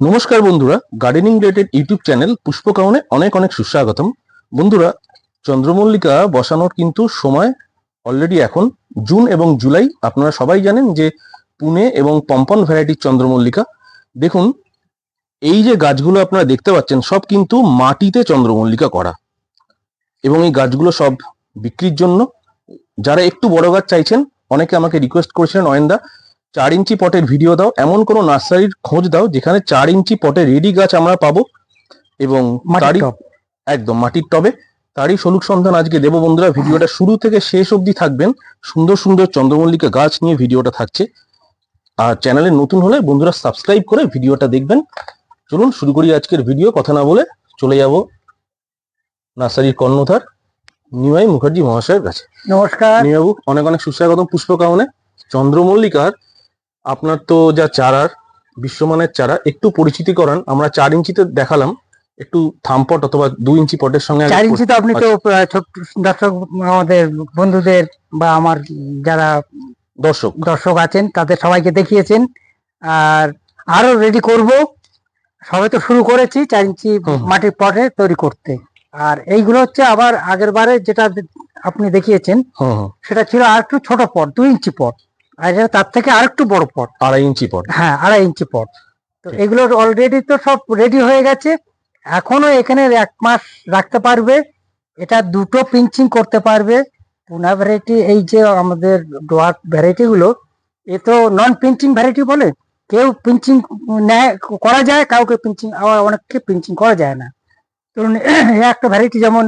নমস্কার বন্ধুরা gardening related YouTube channel পুষ্পকাউনে অনেক অনেক সুস্বাগতম। বন্ধুরা, চন্দ্রমল্লিকা বসানোর কিন্তু সময় অলরেডি এখন জুন এবং জুলাই আপনারা সবাই জানেন যে পুনে এবং পম্পন ভ্যারাইটির চন্দ্রমল্লিকা। দেখুন, এই যে গাছগুলো আপনারা দেখতে পাচ্ছেন, সব কিন্তু মাটিতে চন্দ্রমল্লিকা করা। এবং এই গাছগুলো সব বিক্রির জন্য, যারা একটু বড় গাছ চাইছেন, অনেকে আমাকে রিকোয়েস্ট করেছিলেন অয়েন্দা চার ইঞ্চি পটের ভিডিও দাও। এমন কোনো নার্সারির খোঁজ দাও যেখানে চার ইঞ্চি পটে রেডি গাছ আমরা পাবো। এবং তারই। একদম মাটির টবে। তারই সলুক সন্ধান আজকে দেবো বন্ধুরা। ভিডিওটা শুরু থেকে শেষ অবধি থাকবেন। সুন্দর সুন্দর চন্দ্রমল্লিকা গাছ নিয়ে ভিডিওটা থাকছে। আর চ্যানেলে নতুন হলে বন্ধুরা সাবস্ক্রাইব করে ভিডিওটা দেখবেন। চলুন শুরু করি আজকের ভিডিও কথা না বলে চলে যাব নার্সারির কর্ণধার নিমাই মুখার্জি মহাশয়ের কাছে। নমস্কার। নিমাবু অনেক অনেক সুস্বাগতম পুষ্পকামনে। চন্দ্রমল্লিকার আপনার তো যা চারার বিশ্বমানের চারা একটু পরিচিতি করান আমরা চার ইঞ্চিতে দেখালাম একটু থামপট অথবা দু ইঞ্চি পটের সঙ্গে চার ইঞ্চি তো আপনি তো আচ্ছা। ছোট্ট দর্শক আমাদের বন্ধুদের বা আমার যারা দর্শক। দর্শক আছেন তাদের সবাইকে দেখিয়েছেন আর আরও রেডি করব। সবে তো শুরু করেছি চার ইঞ্চি মাটির পটে তৈরি করতে। আর এইগুলো হচ্ছে আবার আগের বারে যেটা আপনি দেখিয়েছেন সেটা ছিল আর একটু ছোট পট দুই ইঞ্চি পট। আর এটা তার থেকে আর একটু বড় পট আড়াই ইঞ্চি পট হ্যাঁ আড়াই ইঞ্চি পট তো। এগুলো অলরেডি তো সব রেডি হয়ে গেছে। এখনও এখানে এক মাস রাখতে পারবে। এটা দুটো পিঞ্চিং করতে পারবে। পুনা ভ্যারাইটি এই যে আমাদের ডোয়ার ভ্যারাইটি গুলো এ তো নন পিঞ্চিং ভ্যারাইটি বলে। কেউ পিঞ্চিং নেয় করা যায় কাউকে পিঞ্চিং আবার অনেককে পিঞ্চিং করা যায় না। ধরুন একটা ভ্যারাইটি যেমন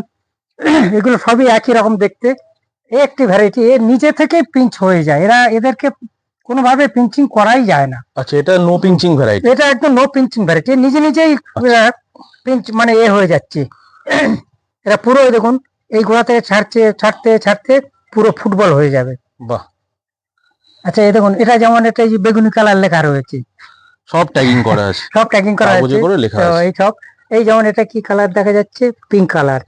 এগুলো সবই একই রকম দেখতে। একটি ভ্যারাইটি এর নিজে থেকে পিঞ্চ হয়ে যায়। এরা এদেরকে কোনোভাবে পিঞ্চিং করাই যায় না। আচ্ছা এটা নো পিঞ্চিং ভ্যারাইটি এটা একদম নো পিঞ্চিং ভ্যারাইটি নিজে নিজেই পিঞ্চ মানে এ হয়ে যাচ্ছে। এরা পুরো দেখুন এই গোড়া থেকে ছাড়ছে ছাড়তে ছাড়তে পুরো ফুটবল হয়ে যাবে। বাহ। আচ্ছা এই দেখুন এটা যেমন এটা এই যে বেগুনি কালার লেখা রয়েছে। সব ট্যাগিং করা আছে। সব ট্যাগিং করা আছে। এই সব এই যেমন এটা কি কালার দেখা যাচ্ছে? Pink colour.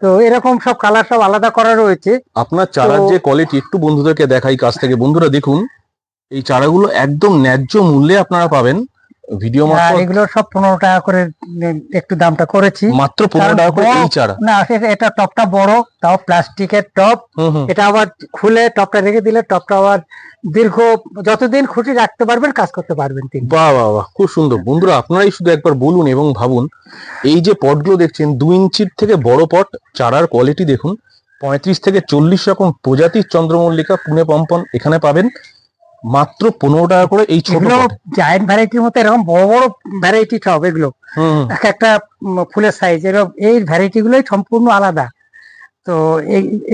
তো এরকম সব কালার সব আলাদা করা রয়েছে। আপনার চারার যে কোয়ালিটি একটু বন্ধুদেরকে দেখাই কাছ থেকে। বন্ধুরা দেখুন এই চারাগুলো একদম ন্যায্য মূল্যে আপনারা পাবেন। ভিডিও মাত্র এগুলো সব পনেরো টাকা করে একটু দামটা করেছি। মাত্র পনেরো টাকা করে এই চারা। না এটা- টপটা বড় তাও প্লাস্টিকের টপ। এটা আবার খুলে টপটা রেখে দিলে টপটা আবার দীর্ঘ যতদিন খুশি রাখতে পারবেন কাজ করতে পারবেন তিনি। বাহ বাহ বাহ খুব সুন্দর। বন্ধুরা আপনারাই শুধু একবার বলুন এবং ভাবুন এই যে পটগুলো দেখছেন দু ইঞ্চির থেকে বড় পট চারার কোয়ালিটি দেখুন পঁয়ত্রিশ থেকে চল্লিশ রকম প্রজাতির চন্দ্রমল্লিকা পুনে পম্পন এখানে পাবেন। মাত্র পনেরো টাকা করে এই ছোট জায়েন্ট ভ্যারাইটির মতো এরকম বড় বড় ভ্যারাইটি সব এগুলো। এক একটা ফুলের সাইজ এরকম এই ভ্যারাইটি গুলোই সম্পূর্ণ আলাদা। তো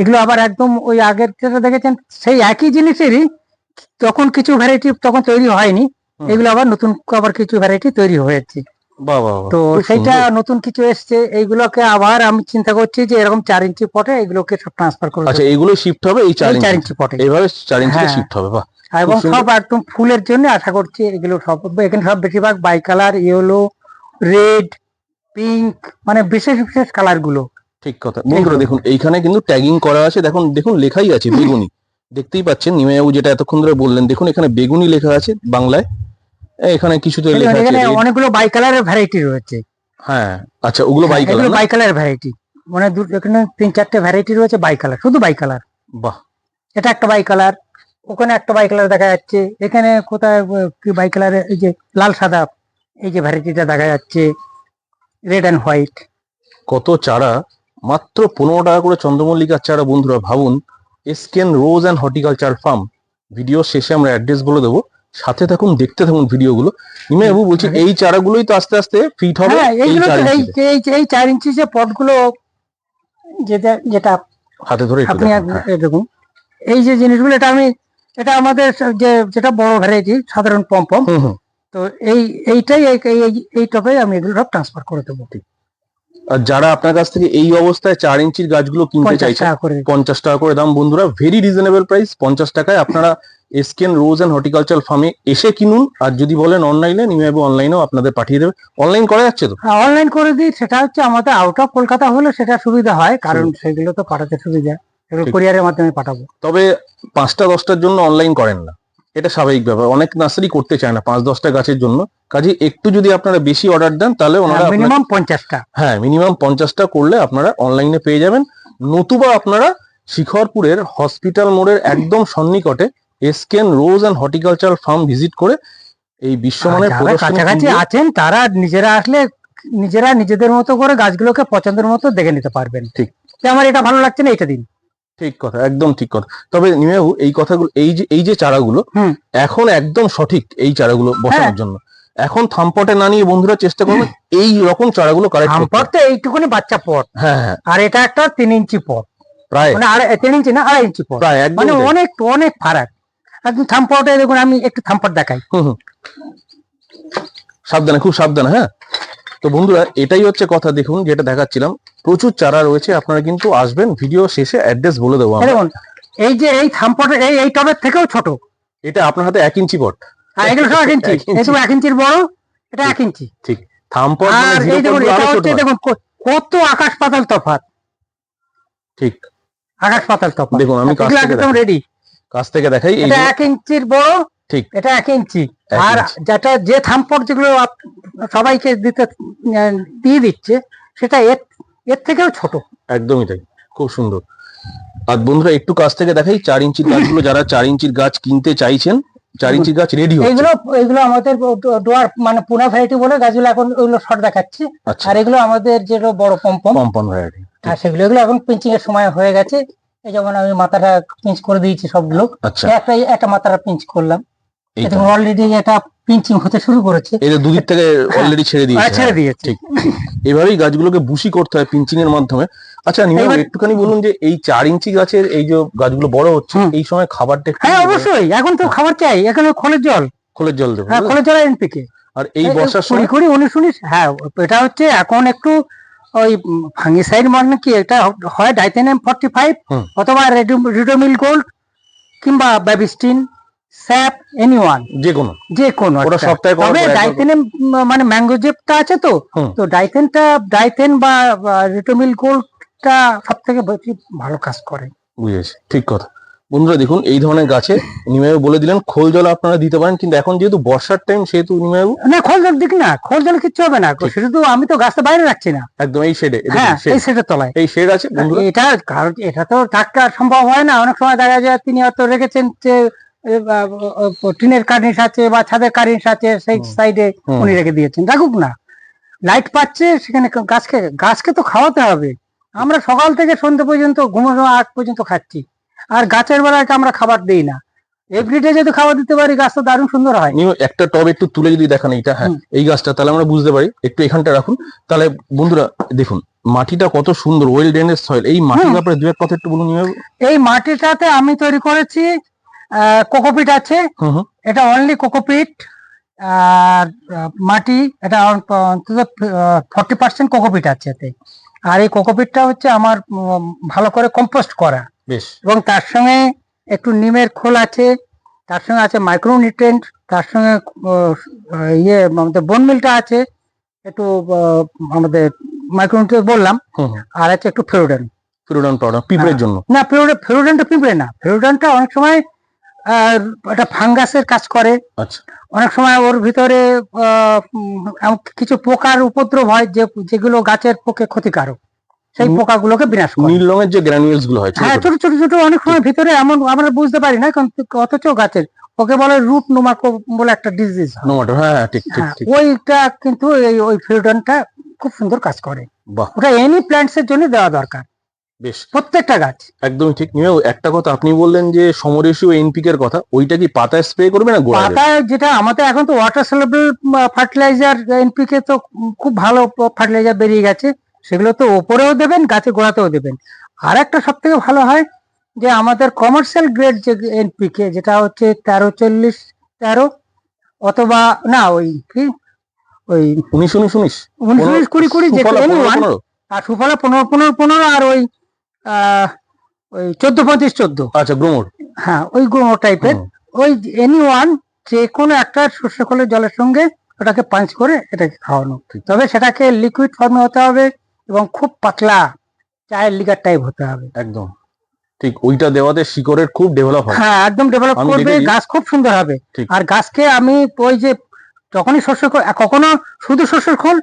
এগুলো আবার একদম ওই আগের যেটা দেখেছেন সেই একই জিনিসেরই তখন কিছু ভ্যারাইটি তখন তৈরি হয়নি। এগুলো আবার নতুন আবার কিছু ভ্যারাইটি তৈরি হয়েছে। তো সেটা নতুন কিছু এসছে এইগুলোকে আবার আমি চিন্তা করছি যে এরকম চার ইঞ্চি পটে এগুলোকে সব ট্রান্সফার করে আচ্ছা। এগুলো শিফট হবে এই চার ইঞ্চি। ইঞ্চি পটে। এইভাবে চার ইঞ্চিতে হ্যাঁ। শিফট হবে বাহ। এবং সব একদম ফুলের জন্য আশা করছি এগুলো সব এখানে সব বেশিরভাগ bi colour yellow red pink মানে বিশেষ বিশেষ কালারগুলো। ঠিক কথা। বন্ধুরা দেখুন এইখানে কিন্তু ট্যাগিং করা আছে। দেখুন দেখুন লেখাই আছে বেগুনি। দেখতেই পাচ্ছেন নিমাইবাবু যেটা এতক্ষণ ধরে বললেন। দেখুন এখানে বেগুনি লেখা আছে বাংলায়। এখানে লেখা আছে এখানে অনেকগুলো বাই কালারের ভ্যারাইটি রয়েছে। হ্যাঁ আচ্ছা ওগুলো by colour by colour variety মানে এখানে তিন চারটে ভ্যারাইটি রয়েছে বাই কালার শুধু বাই কালার বাহ। এটা একটা বাই কালার ওখানে একটা বাই কালার দেখা যাচ্ছে এখানে কোথায় কি বাই কালার এই যে লাল সাদা এই যে ভ্যারাইটিটা দেখা যাচ্ছে রেড অ্যান্ড হোয়াইট কত চারা মাত্র পনেরো টাকা করে চন্দ্রমল্লিকার চারা বন্ধুরা ভাবুন SKN rose and horticulture farm. Video শেষে আমরা অ্যাড্রেস বলে দেবো। সাথে থাকুন দেখতে থাকুন ভিডিওগুলো। নিমাইবাবু বলছি এই চারাগুলোই তো আস্তে আস্তে ফিট হবে হ্যাঁ এই চার ইঞ্চি যে পটগুলো যেটা যেটা হাতে ধরে আপনি দেখান, হ্যাঁ। এই দেখুন এই যে জিনিসগুলো এটা আমি এটা আমাদের যে যেটা বড় ভ্যারাইটি সাধারণ পম্পম হুম হুম। তো এই এইটাই এই টপে আমি এগুলো সব ট্রান্সফার করে দেবো। আর যারা আপনার কাছ থেকে এই অবস্থায় চার ইঞ্চির গাছগুলো কিনতে করে। পঞ্চাশ টাকা করে দাম বন্ধুরা ভেরি রিজনেবল প্রাইস পঞ্চাশ টাকায় আপনারা এসকেন রোজ অ্যান্ড হর্টিকালচার ফার্মে এসে কিনুন। আর যদি বলেন অনলাইনে নিউ নিমাইবু অনলাইনেও আপনাদের পাঠিয়ে দেবে। অনলাইন করা যাচ্ছে তো? হ্যাঁ অনলাইন করে দিই। সেটা হচ্ছে আমাদের আউট অফ কলকাতা হলে সেটা সুবিধা হয় কারণ সেগুলো তো পাঠাতে সুবিধা। এগুলো। কোরিয়ারের মাধ্যমে পাঠাবো। তবে পাঁচটা দশটার জন্য অনলাইন করেন না। এটা স্বাভাবিক ব্যাপার। অনেক নার্সারি করতে চায় না পাঁচ দশটা গাছের জন্য। কাজে একটু যদি আপনারা বেশি অর্ডার দেন তাহলে ওনারা মিনিমাম পঞ্চাশটা। হ্যাঁ মিনিমাম পঞ্চাশটা করলে আপনারা অনলাইনে পেয়ে যাবেন। নতুবা আপনারা শিখরপুরের হসপিটাল মোড়ের একদম সন্নিকটে SKN rose and horticulture farm visit করে এই বিশ্বমানের কাছাকাছি আছেন তারা নিজেরা আসলে নিজেরা নিজেদের মতো করে গাছগুলোকে পছন্দের মতো দেখে নিতে পারবেন। ঠিক। আমার এটা ভালো লাগছে না এটা দিন। ঠিক কথা একদম ঠিক কথা। তবে নিমেবাবু এই কথাগুলো এই যে এই যে চারাগুলো। এখন একদম সঠিক এই চারাগুলো হ্যাঁ। বসানোর জন্য। এখন থামপটে না নিয়ে বন্ধুরা চেষ্টা করবেন এই রকম চারাগুলো করতে। আমপর তো এইটুকুনি বাচ্চা পট। হ্যাঁ হ্যাঁ। আর এটা একটা তিন ইঞ্চি পট। প্রায়। মানে তিন ইঞ্চি না আড়াই ইঞ্চি পট। প্রায় মানে অনেক অনেক ফারাক। একদম থাম্পটে দেখুন আমি একটু থাম্পট দেখাই। হুম হুম। সাবধানে খুব সাবধানে হ্যাঁ? তো বন্ধুরা এটাই হচ্ছে কথা দেখুন যেটা দেখাচ্ছিলাম। প্রচুর চারা রয়েছে আপনারা কিন্তু আসবেন ভিডিও শেষে অ্যাড্রেস বলে দেবো দেখুন এই যে এই থাম্পটের এই এই টবের থেকেও ছোট। এটা আপনার হাতে এক ইঞ্চি পট আর এগুলো সব এক ইঞ্চি। তো এক ইঞ্চির বড় এটা এক ইঞ্চি। ঠিক। মানে আর এই দেখুন এটা হচ্ছে হয়। দেখুন কত আকাশ পাতাল তফাৎ। ঠিক। আকাশ পাতাল তফাৎ। দেখুন আমি একদম রেডি কাছ থেকে দেখাই এটা এক ইঞ্চির বড় ঠিক। এটা এক ইঞ্চি। আর যেটা যে থাম্পট যেগুলো সবাইকে দিতে দিয়ে দিচ্ছে সেটা এর এর থেকেও ছোট। একদমই তাই। খুব সুন্দর। আর বন্ধুরা একটু কাছ থেকে দেখাই চার ইঞ্চির গাছগুলো যারা চার ইঞ্চির গাছ কিনতে চাইছেন চার ইঞ্চির গাছ রেডি হচ্ছে। এইগুলো এগুলো আমাদের ডোয়ার মানে পুনা ভ্যারাইটি বলে গাছগুলো এখন ওইগুলো শর্ট দেখাচ্ছে। আচ্ছা। আর এগুলো আমাদের যেটা বড় পম্পম। পম্পন ভ্যারাইটি হ্যাঁ সেগুলো এগুলো এখন পিঞ্চিং এর সময় হয়ে গেছে। এই যেমন আমি মাথাটা পিঞ্চ করে দিয়েছি সবগুলো আচ্ছা। একটা একটা মাথাটা পিঞ্চ করলাম। অলরেডি এটা পিঞ্চিং হতে শুরু করেছে। এদের দুদিক থেকে অলরেডি ছেড়ে দিয়েছে। ছেড়ে হ্যাঁ, দিয়েছে। ঠিক। এভাবেই গাছগুলোকে বুশি করতে হয় পিঞ্চিং এর মাধ্যমে। আচ্ছা এবার- একটুখানি বলুন যে এই চার ইঞ্চি গাছের এই যে গাছগুলো বড় হচ্ছে এই সময় খাবারটা হ্যাঁ অবশ্যই। এখন তো খাবার চাই। এখানে খোলের জল। খোলের জল দেবো। হ্যাঁ খোলের জল এনপিকে। আর এই বর্ষার সময় কুড়ি উনিশ উনিশ। হ্যাঁ এটা হচ্ছে এখন একটু ওই ফাঙ্গিসাইড মানে কি এটা হয় ডাইথেনিয়াম ফর্টি ফাইভ। অথবা রিডোমিল গোল্ড কিংবা ব্যাবিস্টিন স্যাপ এনি ওয়ান যে কোনো যে কোনো ওটা সপ্তাহে তবে ডাইথেনিয়াম মানে ম্যাঙ্গো জেপটা আছে তো। তো ডাইথেনটা ডাইথেন বা রিটোমিল গোল্ডটা সব থেকে বেশি ভালো কাজ করে। বুঝেছি। ঠিক কথা। বন্ধুরা দেখুন এই ধরনের গাছে নিমাইবাবু বলে দিলেন খোল জল আপনারা দিতে পারেন কিন্তু এখন যেহেতু বর্ষার টাইম সেহেতু নিমাইবাবু না খোল জল দিক না খোল জল কিচ্ছু হবে না। শুধু আমি তো গাছটা বাইরে রাখছি না। একদম এই শেডে হ্যাঁ এই সেটের তলায়। এই শেড আছে বন্ধুরা। এটা কারণ এটা তো টাটকা সম্ভব হয় না অনেক সময় দেখা যায় তিনি হয়তো রেখেছেন যে টিনের কার্নিশ আছে বা ছাদের কার্নিশ আছে সেই সাইডে উনি রেখে দিয়েছেন। রাখুক না। লাইট পাচ্ছে সেখানে গাছকে গাছকে তো খাওয়াতে হবে। আমরা সকাল থেকে সন্ধ্যে পর্যন্ত ঘুমানো আগ পর্যন্ত খাচ্ছি। আর গাছের বেলায় আমরা খাবার দিই না। এভরিডে যদি খাবার দিতে পারি গাছ তো দারুণ সুন্দর হয়। নিও একটা টব একটু তুলে যদি দেখান এইটা হ্যাঁ এই গাছটা তাহলে আমরা বুঝতে পারি। একটু এখানটা রাখুন। তাহলে বন্ধুরা দেখুন মাটিটা কত সুন্দর ওয়েল ড্রেনেজ সয়েল এই মাটির। ব্যাপারে দু এক কথা একটু বলুন এই মাটিটাতে আমি তৈরি করেছি কোকোপিট আছে। এটা অনলি কোকোপিট আর মাটি এটা অন্ত- অন্তত ফর্টি পার্সেন্ট কোকোপিট আছে এতে। আর এই কোকোপিটটা হচ্ছে আমার ভালো করে কম্পোস্ট করা। বেশ। এবং তার সঙ্গে একটু নিমের খোল আছে তার সঙ্গে আছে মাইক্রোনিউট্রেন্ট তার সঙ্গে ইয়ে আমাদের বোন মিলটা আছে একটু আমাদের মাইক্রোনিউট্রেন্ট বললাম আর আছে একটু ফেরোডেন ফিরোডান পাউডার পিঁপড়ের জন্য? না ফেরোডেন ফেরোডেনটা পিঁপড়ে না। ফেরোডেনটা অনেক সময় আহ, এটা ফাঙ্গাসের কাজ করে। আচ্ছা। অনেক সময় ওর ভিতরে কিছু পোকার উপদ্রব হয় যে যেগুলো গাছের পক্ষে ক্ষতিকারক। সেই। পোকাগুলোকে বিনাশ করে। নীল রঙের যে গ্র্যানুয়েলসগুলো হয় হ্যাঁ ছোট। ছোট ছোট অনেক সময় ভিতরে এমন আমরা বুঝতে পারি না কারণ অথচ গাছের ওকে বলে রুট নোমাকো বলে একটা ডিজিজ নোমাটো হ্যাঁ হ্যাঁ, ঠিক ঠিক ঠিক। ওইটা কিন্তু এই ওই ফিরোডনটা খুব সুন্দর কাজ করে। বাহ। ওটা এনি প্ল্যান্টস এর জন্য দেওয়া দরকার। বেশ। প্রত্যেকটা গাছ। একদমই ঠিক। নিয়ে একটা কথা আপনি বললেন যে সমরেশীয় এনপিক এর কথা ওইটা কি পাতায় স্প্রে করবে না গোড়ায়? পাতায় যেটা আমাদের এখন তো ওয়াটার সলেবল ফার্টিলাইজার এনপিকে তো খুব ভালো ফার্টিলাইজার বেরিয়ে গেছে। সেগুলো তো ওপরেও দেবেন গাছে গোড়াতেও দেবেন। আর একটা সব থেকে ভালো হয় যে আমাদের কমার্শিয়াল গ্রেড যে এনপিকে যেটা হচ্ছে তেরো চল্লিশ তেরো অথবা না ওই কি? ওই উনিশ উনিশ উনিশ। উনিশ উনিশ কুড়ি কুড়ি? আর সুফলা পনেরো পনেরো পনেরো আর ওই আহ, ওই চোদ্দ পঁয়ত্রিশ চোদ্দ। আচ্ছা গ্রোমোর হ্যাঁ ওই গুঁড়ো টাইপের ওই এনি ওয়ান যে কোনো একটা শস্য খোলের জলের সঙ্গে ওটাকে পাঞ্চ করে এটাকে খাওয়ানো। তবে সেটাকে লিকুইড ফর্মে হতে হবে। এবং খুব পাতলা চায়ের লিগার টাইপ হতে হবে। একদম। ঠিক ওইটা দেওয়াতে শিকড়ের খুব ডেভেলপ হয়। হ্যাঁ একদম ডেভেলপ করবে গাছ খুব সুন্দর হবে। আর গাছকে আমি ওই যে যখনই শস্য কখনো শুধু শস্যের খোল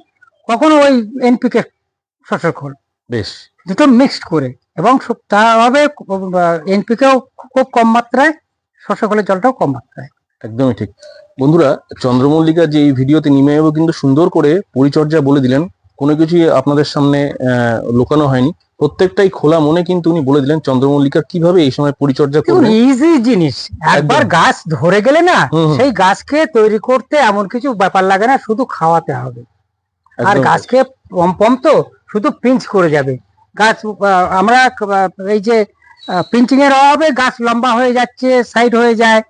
কখনো ওই এনপিকে শস্যের খোল। বেশ। দুটো মিক্সড করে। এবং সু- তা হবে এনপিকেও খুব কম মাত্রায় শস্য খোলের জলটাও কম মাত্রায়। একদমই ঠিক। বন্ধুরা চন্দ্রমল্লিকা যে এই ভিডিওতে নিমেবাবু কিন্তু সুন্দর করে পরিচর্যা বলে দিলেন। কোনো কিছুই আপনাদের সামনে লুকানো হয়নি। প্রত্যেকটাই খোলা মনে কিন্তু উনি বলে দিলেন চন্দ্রমল্লিকা কীভাবে এই সময় পরিচর্যা করবেন? ইজি জিনিস। একবার গাছ ধরে গেলে না। সেই গাছকে তৈরি করতে এমন কিছু ব্যাপার লাগে না শুধু খাওয়াতে হবে। আর গাছকে পম পম তো শুধু পিঞ্চ করে যাবে। গাছ আমরা এই যে পিঞ্চিং এর অভাবে গাছ লম্বা হয়ে যাচ্ছে সাইড হয়ে যায়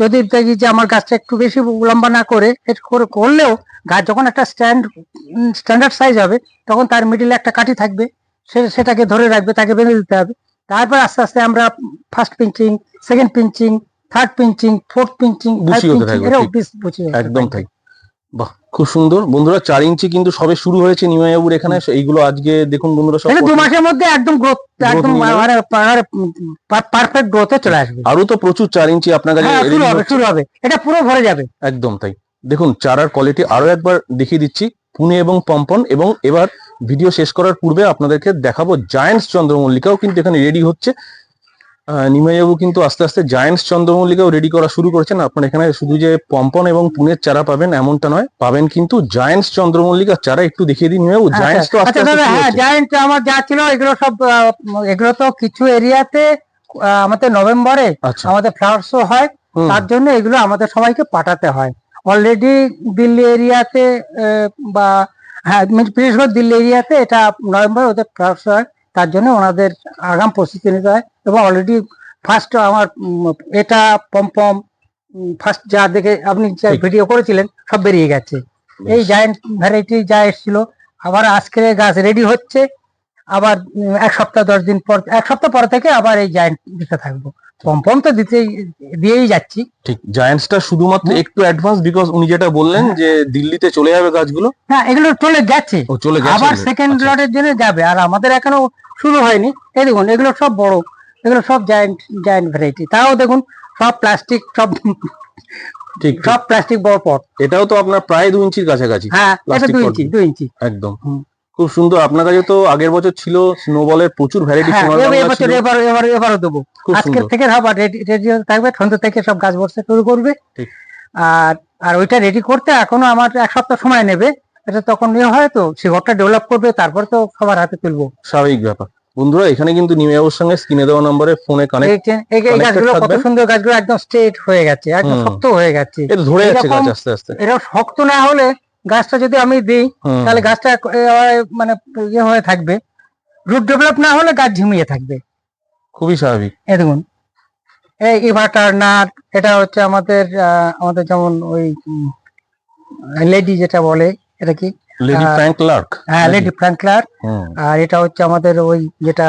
যদি দেখি যে আমার গাছটা একটু বেশি লম্বা না করে করে করলেও গাছ যখন একটা স্ট্যান্ড স্ট্যান্ডার্ড সাইজ হবে তখন তার মিডিলে একটা কাঠি থাকবে। সে সেটাকে ধরে রাখবে তাকে বেঁধে দিতে হবে। তারপর আস্তে আস্তে আমরা first pinching second pinching third pinching fourth pinching একদম ঠিক। বাহ খুব সুন্দর। বন্ধুরা চার ইঞ্চি কিন্তু সবে শুরু হয়েছে নিমাইবাবুর এখানে। এইগুলো আজকে দেখুন বন্ধুরা সব দু মাসের মধ্যে একদম গ্রোথ একদম। পারফেক্ট গ্রোথে চলে আসবে। আরও তো প্রচুর চার ইঞ্চি আপনার কাছে হ্যাঁ শুরু হবে শুরু হবে। এটা পুরো ভরে যাবে। একদম তাই। দেখুন চারার কোয়ালিটি আরও একবার দেখিয়ে দিচ্ছি। পুনে এবং পম্পন এবং এবার ভিডিও শেষ করার পূর্বে আপনাদেরকে দেখাবো জায়ান্টস চন্দ্রমল্লিকাও কিন্তু এখানে রেডি হচ্ছে। নিমাইবাবু কিন্তু আস্তে আস্তে জায়ান্টস চন্দ্রমল্লিকাও রেডি করা শুরু করেছেন। আপনার এখানে শুধু যে পম্পন এবং পুনের চারা পাবেন এমনটা নয় পাবেন কিন্তু জায়ান্টস চন্দ্রমল্লিকার চারা একটু দেখিয়ে দিন নিমাইবাবু। জায়ান্টস তো আস্তে আচ্ছা আস্তে হ্যাঁ হচ্ছে। জায়েন্ট আমার যা ছিল এগুলো সব এগুলো তো কিছু এরিয়াতে আমাদের নভেম্বরে আচ্ছা। আমাদের ফ্লাওয়ার শো হয় তার জন্য এগুলো আমাদের সবাইকে পাঠাতে হয়। অলরেডি দিল্লি এরিয়াতে বা হ্যাঁ বিশেষ করে দিল্লি এরিয়াতে এটা নভেম্বর ওদের ফ্লাওয়ার শো হয়। তার জন্য ওনাদের আগাম প্রস্তুতি নিতে হয় এবং অলরেডি ফার্স্ট আমার এটা পম্পম ফার্স্ট যা দেখে আপনি যা ভিডিও করেছিলেন সব বেরিয়ে গেছে। এই জায়েন্ট ভ্যারাইটি যা এসেছিল আবার আজকে গাছ রেডি হচ্ছে আবার এক সপ্তাহ দশ দিন পর এক সপ্তাহ পর থেকে আবার এই জায়েন্ট দিতে থাকব। পম্পম তো দিতেই দিয়েই যাচ্ছি। ঠিক জায়ান্টসটা শুধুমাত্র একটু অ্যাডভান্স বিকজ উনি যেটা বললেন যে দিল্লিতে চলে যাবে গাছগুলো। না এগুলো চলে গেছে। ও চলে গেছে আবার সেকেন্ড আচ্ছা। লটের জন্য যাবে। আর আমাদের এখনও শুরু হয়নি। এই দেখুন এগুলো সব বড় এগুলো সব জায়েন্ট জায়েন্ট ভ্যারাইটি তাও দেখুন সব প্লাস্টিক সব ঠিক। সব প্লাস্টিক বড় পট এটাও তো আপনার প্রায় দু ইঞ্চির কাছাকাছি। হ্যাঁ এটা Plastic ইঞ্চি একদম। খুব সুন্দর। আপনার কাছে তো আগের বছর ছিল স্নোবলের প্রচুর ভ্যারাইটি এবছর এবার এবার এবারও দেবো। আজকের থেকে আবার রেডি রেডি থাকবে সন্ধ্যা থেকে সব গাছ বসতে শুরু করবে। ঠিক। আর আর ওইটা রেডি করতে এখনও আমার এক সপ্তাহ সময় নেবে। এটা তখন ইয়ে হয় তো সে ঘরটা ডেভেলপ করবে তারপর তো সবার হাতে তুলবো। স্বাভাবিক ব্যাপার। বন্ধুরা এখানে কিন্তু নিমেবাবুর সঙ্গে স্ক্রিনে দেওয়া নম্বরে ফোনে কানেক্ট এই গাছগুলো কত। সুন্দর গাছগুলো একদম স্ট্রেট হয়ে গেছে একদম শক্ত হয়ে গেছে। এটা ধরে যাচ্ছে গাছ আস্তে আস্তে। এটা শক্ত না হলে গাছটা যদি আমি দিই তাহলে গাছটা মানে ইয়ে হয়ে থাকবে। রুট ডেভেলপ না হলে গাছ ঝিমিয়ে থাকবে। খুবই স্বাভাবিক। এই দেখুন এই ইভাটার নাট এটা হচ্ছে আমাদের আমাদের যেমন ওই লেডি যেটা বলে এটা কি? লেডি ফ্র্যাঙ্ক লার্ক হ্যাঁ লেডি ফ্র্যাঙ্কলার হুম, আর এটা হচ্ছে আমাদের ওই যেটা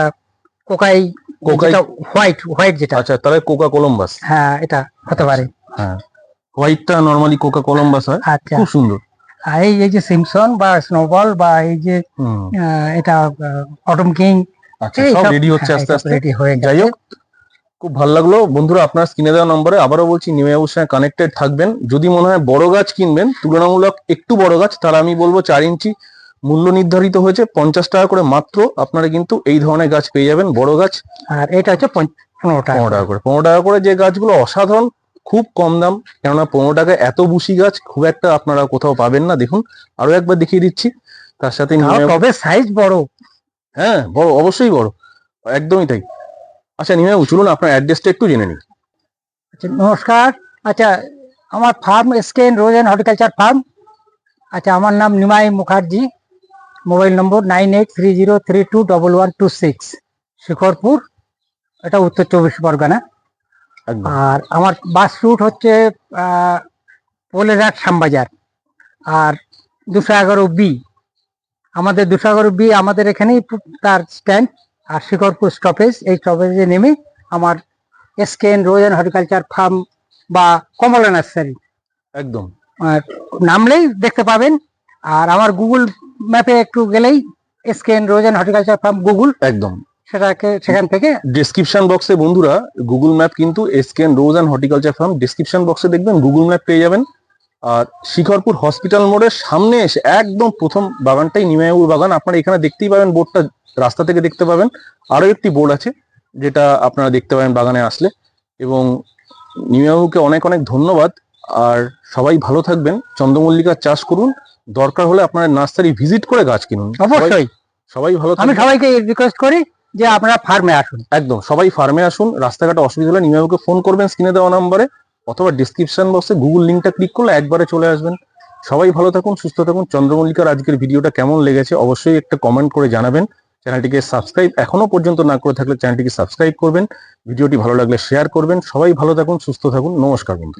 কোকাই কোকাই- হোয়াইট হোয়াইট যেটা। আচ্ছা তাহলে কোকা কলম্বাস। হ্যাঁ এটা হতে পারে। হ্যাঁ। হোয়াইটটা নর্মালি কোকা কলম্বাস হয়। আচ্ছা। খুব সুন্দর। এই এই যে সিমসন বা স্নোবল বা এই যে এটা অটম কিং আচ্ছা সব রেডি হচ্ছে আস্তে আস্তে। রেডি হয়ে যাই হোক। খুব ভালো লাগল। বন্ধুরা আপনার স্ক্রিনে দেওয়া নম্বরে আবারও বলছি নিমেবাবুর সঙ্গে কানেক্টেড থাকবেন। যদি মনে হয় বড় গাছ কিনবেন তুলনামূলক একটু বড় গাছ তাহলে আমি বলব চার ইঞ্চি মূল্য নির্ধারিত হয়েছে পঞ্চাশ টাকা করে মাত্র। আপনারা কিন্তু এই ধরনের গাছ পেয়ে যাবেন বড় গাছ। আর এটা হচ্ছে পনেরো টাকা পনেরো টাকা করে। পনেরো টাকা করে যে গাছগুলো অসাধারণ খুব কম দাম কেননা পনেরো টাকা এত বুশি গাছ খুব একটা আপনারা কোথাও পাবেন না। দেখুন আরও একবার দেখিয়ে দিচ্ছি। তার সাথে তবে সাইজ বড়। হ্যাঁ বড় অবশ্যই বড়। একদমই তাই। আচ্ছা নিমেবাবু চলুন আপনার অ্যাড্রেসটা একটু জেনে নিন আচ্ছা নমস্কার। আচ্ছা আমার farm SKN rose and horticulture farm আচ্ছা আমার নাম Nimai Mukherjee. Mobile number nine eight three zero three two double one two six Shikharpur. এটা উত্তর চব্বিশ পরগনা। আর আমার বাস রুট হচ্ছে আহ, পোলেরহাট শ্যামবাজার। আর দুশো এগারো বি আমাদের দুশো এগারো বি আমাদের এখানেই তার স্ট্যান্ড আর শিকরপুর স্টপেজ এই স্টপেজে নেমে আমার SKN rose and horticulture farm বা কমলা নার্সারি। একদম। নামলেই দেখতে পাবেন। আর আমার গুগল ম্যাপে একটু গেলেই SKN rose and horticulture farm Google একদম। সেটাকে সেখান থেকে ডেসক্রিপশন বক্সে বন্ধুরা গুগল ম্যাপ কিন্তু SKN rose and horticulture farm description বক্সে দেখবেন গুগল ম্যাপ পেয়ে যাবেন। আর শিখরপুর হসপিটাল মোড়ের সামনে এসে একদম প্রথম বাগানটাই নিমাইবাবুর বাগান। আপনারা এখানে দেখতেই পাবেন বোর্ডটা রাস্তা থেকে দেখতে পাবেন। আরও একটি বোর্ড আছে যেটা আপনারা দেখতে পাবেন বাগানে আসলে। এবং নিমাইবাবুকে অনেক অনেক ধন্যবাদ। আর সবাই ভালো থাকবেন চন্দ্রমল্লিকার চাষ করুন। দরকার হলে আপনারা নার্সারি ভিজিট করে গাছ কিনুন। অবশ্যই। সবাই ভালো আমি সবাইকে রিকোয়েস্ট করি যে আপনারা ফার্মে আসুন। একদম সবাই ফার্মে আসুন। রাস্তাঘাটে অসুবিধা হলে নিমাইবাবুকে ফোন করবেন স্ক্রিনে দেওয়া নাম্বারে। অথবা ডিসক্রিপশন বক্সে গুগল লিঙ্কটা ক্লিক করলে একবারে চলে আসবেন। সবাই ভালো থাকুন, সুস্থ থাকুন। চন্দ্রমল্লিকার আজকের ভিডিওটা কেমন লেগেছে অবশ্যই একটা কমেন্ট করে জানাবেন। চ্যানেলটিকে সাবস্ক্রাইব এখনও পর্যন্ত না করে থাকলে চ্যানেলটিকে সাবস্ক্রাইব করবেন। ভিডিওটি ভালো লাগলে শেয়ার করবেন। সবাই ভালো থাকুন, সুস্থ থাকুন। নমস্কার বন্ধু